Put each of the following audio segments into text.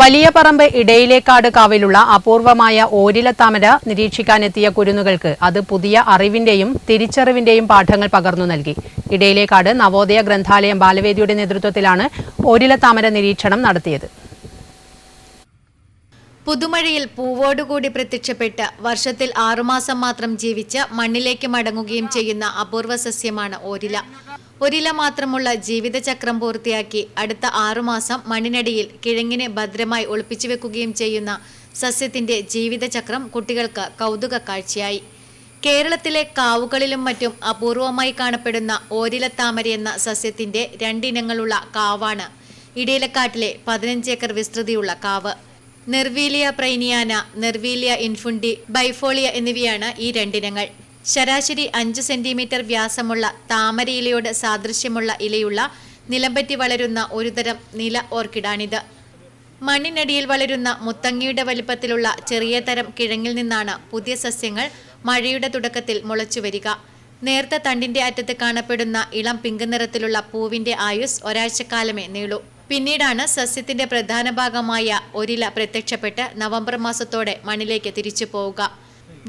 വലിയ പറമ്പ് ഇടയിലേക്കാട് കാവിലുള്ള അപൂർവമായ ഓരിലത്താമര നിരീക്ഷിക്കാനെത്തിയ കുരുന്നുകൾക്ക് അത് പുതിയ അറിവിന്റെയും തിരിച്ചറിവിന്റെയും പാഠങ്ങൾ പകർന്നു നൽകി. ഇടയിലേക്കാട് നവോദയ ഗ്രന്ഥാലയം ബാലവേദിയുടെ നേതൃത്വത്തിലാണ് ഓരിലത്താമര നിരീക്ഷണം നടത്തിയത്. പുതുമഴയിൽ പൂവോടുകൂടി പ്രത്യക്ഷപ്പെട്ട് വർഷത്തിൽ ആറുമാസം മാത്രം ജീവിച്ച് മണ്ണിലേക്ക് മടങ്ങുകയും ചെയ്യുന്ന അപൂർവ സസ്യമാണ് ഓരില ഒരില മാത്രമുള്ള ജീവിതചക്രം പൂർത്തിയാക്കി അടുത്ത ആറുമാസം മണ്ണിനടിയിൽ കിഴങ്ങിനെ ഭദ്രമായി ഒളിപ്പിച്ചു വെക്കുകയും ചെയ്യുന്ന സസ്യത്തിന്റെ ജീവിതചക്രം കുട്ടികൾക്ക് കൗതുക കാഴ്ചയായി. കേരളത്തിലെ കാവുകളിലും മറ്റും അപൂർവമായി കാണപ്പെടുന്ന ഓരിലത്താമര എന്ന സസ്യത്തിന്റെ രണ്ടിനങ്ങളുള്ള കാവാണ്. ഇടയിലക്കാട്ടിലെ പതിനഞ്ച് ഏക്കർ വിസ്തൃതിയുള്ള കാവ്. നെർവീലിയ പ്രൈനിയാന നെർവീലിയ ഇൻഫുണ്ടി ബൈഫോളിയ എന്നിവയാണ് ഈ രണ്ടിനങ്ങൾ. ശരാശരി അഞ്ച് സെന്റിമീറ്റർ വ്യാസമുള്ള താമരയിലയോട് സാദൃശ്യമുള്ള ഇലയുള്ള നിലംപറ്റി വളരുന്ന ഒരുതരം നില ഓർക്കിഡാണിത്. മണ്ണിനടിയിൽ വളരുന്ന മുത്തങ്ങയുടെ വലിപ്പത്തിലുള്ള ചെറിയ തരം കിഴങ്ങിൽ നിന്നാണ് പുതിയ സസ്യങ്ങൾ മഴയുടെ തുടക്കത്തിൽ മുളച്ചു വരിക. നേർത്ത തണ്ടിന്റെ അറ്റത്ത് കാണപ്പെടുന്ന ഇളം പിങ്ക് നിറത്തിലുള്ള പൂവിന്റെ ആയുസ് ഒരാഴ്ചക്കാലമേ നീളൂ. പിന്നീടാണ് സസ്യത്തിന്റെ പ്രധാന ഭാഗമായ ഒരില പ്രത്യക്ഷപ്പെട്ട് നവംബർ മാസത്തോടെ മണ്ണിലേക്ക് തിരിച്ചു പോവുക.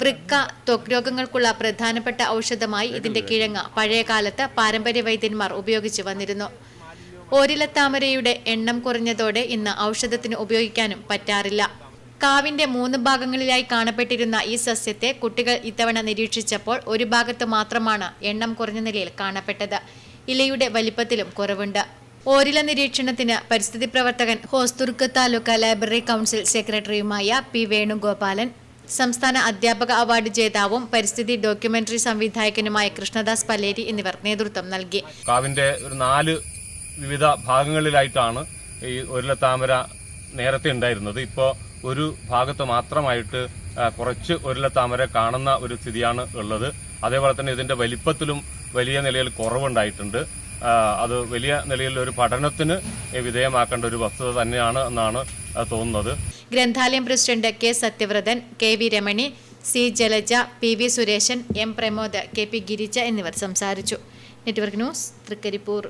വൃക്ക ത്വക് രോഗങ്ങൾക്കുള്ള പ്രധാനപ്പെട്ട ഔഷധമായി ഇതിന്റെ കിഴങ്ങ് പഴയകാലത്ത് പാരമ്പര്യ വൈദ്യന്മാർ ഉപയോഗിച്ചു വന്നിരുന്നു. ഒരിലത്താമരയുടെ എണ്ണം കുറഞ്ഞതോടെ ഇന്ന് ഔഷധത്തിന് ഉപയോഗിക്കാനും പറ്റാറില്ല. കാവിന്റെ മൂന്ന് ഭാഗങ്ങളിലായി കാണപ്പെട്ടിരുന്ന ഈ സസ്യത്തെ കുട്ടികൾ ഇത്തവണ നിരീക്ഷിച്ചപ്പോൾ ഒരു ഭാഗത്ത് മാത്രമാണ് എണ്ണം കുറഞ്ഞ നിലയിൽ കാണപ്പെട്ടത്. ഇലയുടെ വലിപ്പത്തിലും കുറവുണ്ട്. ഓരില നിരീക്ഷണത്തിന് പരിസ്ഥിതി പ്രവർത്തകൻ ഹോസ്തുർക്ക് താലൂക്ക് ലൈബ്രറി കൗൺസിൽ സെക്രട്ടറിയുമായ പി വേണുഗോപാലൻ സംസ്ഥാന അധ്യാപക അവാർഡ് ജേതാവും പരിസ്ഥിതി ഡോക്യുമെന്ററി സംവിധായകനുമായ കൃഷ്ണദാസ് പലേരി എന്നിവർ നേതൃത്വം നൽകി. കാവിന്റെ ഒരു നാല് വിവിധ ഭാഗങ്ങളിലായിട്ടാണ് ഈ ഒരില താമര നേരത്തെ ഉണ്ടായിരുന്നത്. ഇപ്പോൾ ഒരു ഭാഗത്ത് മാത്രമായിട്ട് കുറച്ച് ഒരില താമര കാണുന്ന ഒരു സ്ഥിതിയാണ് ഉള്ളത്. അതേപോലെ തന്നെ ഇതിന്റെ വലിപ്പത്തിലും വലിയ നിലയിൽ കുറവുണ്ടായിട്ടുണ്ട്. അത് വലിയ നിലയിൽ ഒരു പഠനത്തിന് വിധേയമാക്കേണ്ട ഒരു വസ്തുത തന്നെയാണ് എന്നാണ് തോന്നുന്നത്. ഗ്രന്ഥാലയം president K Sathyavrathan K V Ramani C Jalaja P V Suresan M Pramod K P Girija എന്നിവർ സംസാരിച്ചു. Network news Thrikkaripur.